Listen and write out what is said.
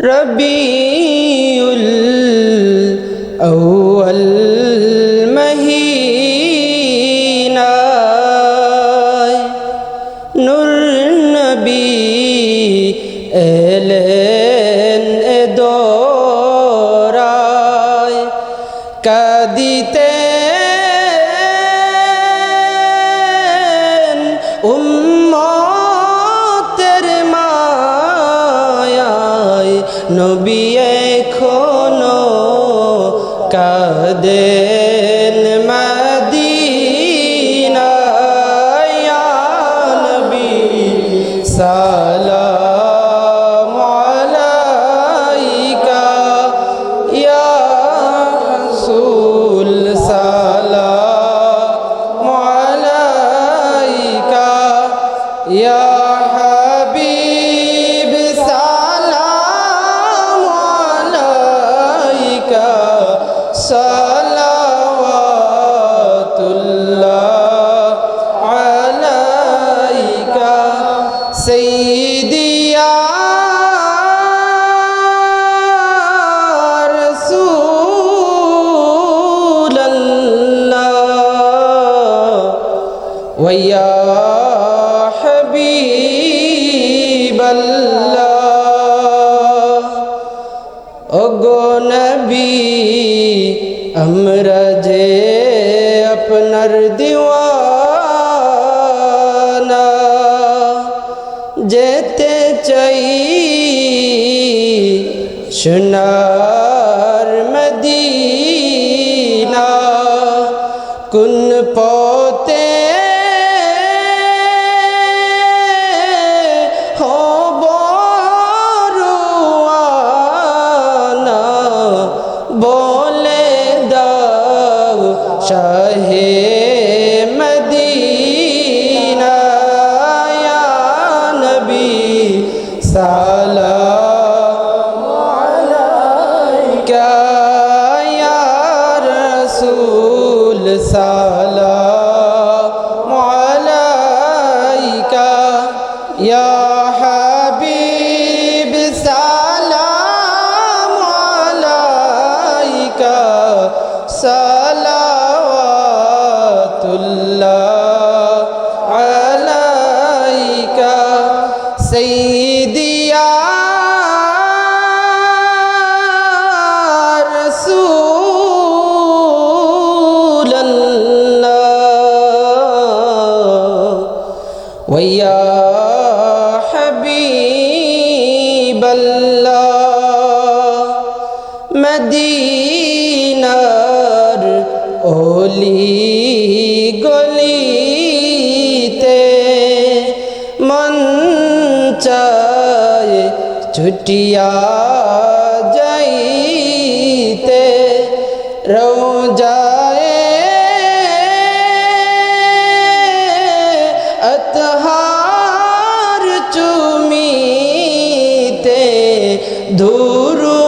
ربي الأول. নবী এখনও কাদেন মদিনায় ইয়া নবী সালাম আলাইকা ইয়া রাসূল সালাম আলাইকা ইয়া সাইয়্যিদিয়া রাসূলাল্লাহ ওয়া হাবিবাল্লাহ ওগো নবী আমরা যে আপনার যেতে চাই। সোনার মদিনা কোন পথে সালাম আলাইকা ইয়া রাসূল ويا حبيب الله مدينة أولي قل छुटिया जाते रो जाए। अतहार चुमीते धूरू